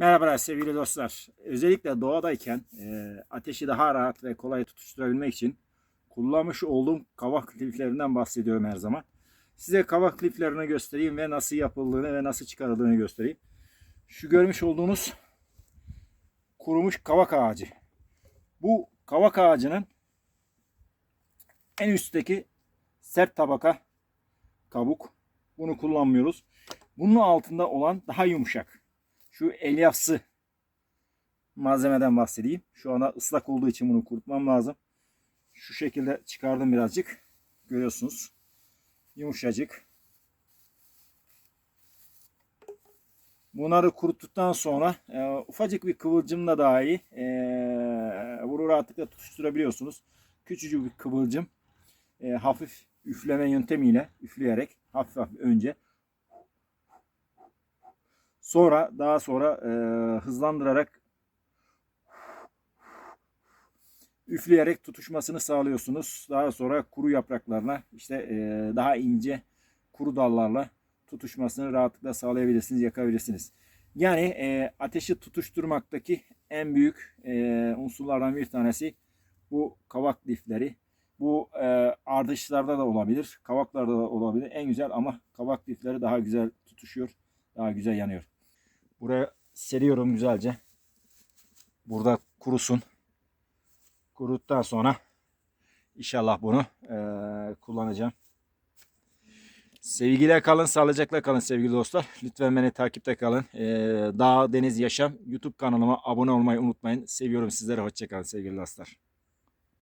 Merhabalar sevgili dostlar. Özellikle doğadayken e, ateşi daha rahat ve kolay tutuşturabilmek için kullanmış olduğum kavak liflerinden bahsediyorum her zaman. Size kavak liflerini göstereyim ve nasıl yapıldığını ve nasıl çıkarıldığını göstereyim. Şu görmüş olduğunuz kurumuş kavak ağacı. Bu kavak ağacının en üstteki sert tabaka kabuk. Bunu kullanmıyoruz. Bunun altında olan daha yumuşak. Şu elyafsı malzemeden bahsedeyim. Şu anda ıslak olduğu için bunu kurutmam lazım. Şu şekilde çıkardım birazcık. Görüyorsunuz. Yumuşacık. Bunları kuruttuktan sonra e, ufacık bir kıvılcımla dahi e, bunu rahatlıkla tutuşturabiliyorsunuz. Küçücük bir kıvılcım e, hafif üfleme yöntemiyle üfleyerek hafif hafif önce sonra daha sonra e, hızlandırarak üfleyerek tutuşmasını sağlıyorsunuz. Daha sonra kuru yapraklarla işte e, daha ince kuru dallarla tutuşmasını rahatlıkla sağlayabilirsiniz, yakabilirsiniz. Yani e, ateşi tutuşturmaktaki en büyük e, unsurlardan bir tanesi bu kavak lifleri. Bu e, ardışlarda da olabilir, kavaklarda da olabilir. En güzel ama kavak lifleri daha güzel tutuşuyor, daha güzel yanıyor. Buraya seriyorum güzelce. Burada kurusun. Kuruduktan sonra inşallah bunu e, kullanacağım. Sevgiyle kalın, sağlıcakla kalın sevgili dostlar. Lütfen beni takipte kalın. E, Dağ, Deniz, Yaşam YouTube kanalıma abone olmayı unutmayın. Seviyorum sizleri. Hoşçakalın sevgili dostlar.